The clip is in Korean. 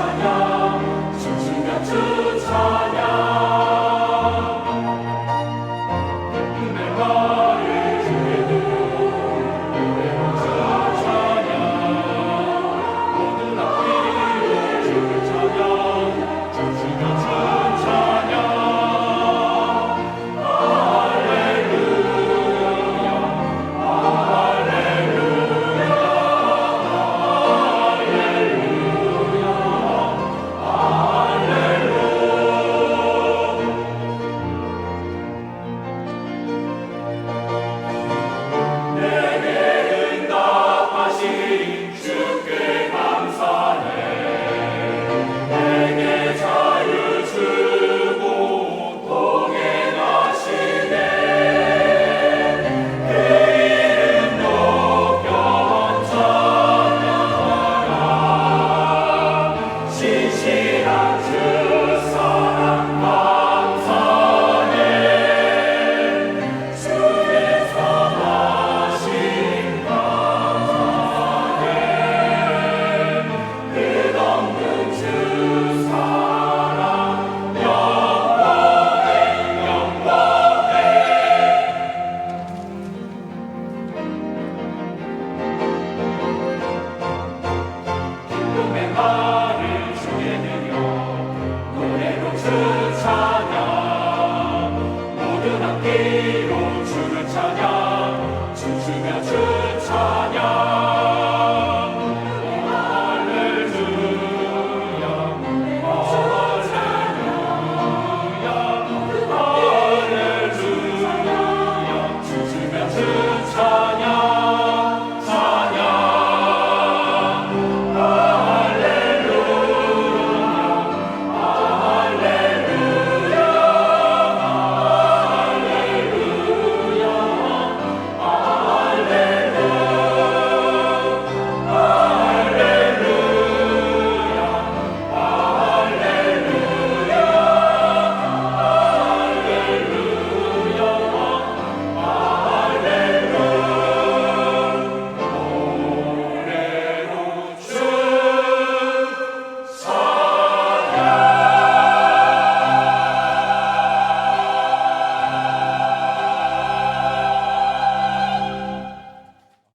Messiah. 나를 주게 되며 노래로 주 찬양 모든 악기로 주를 찬양 춤추며 주 찬양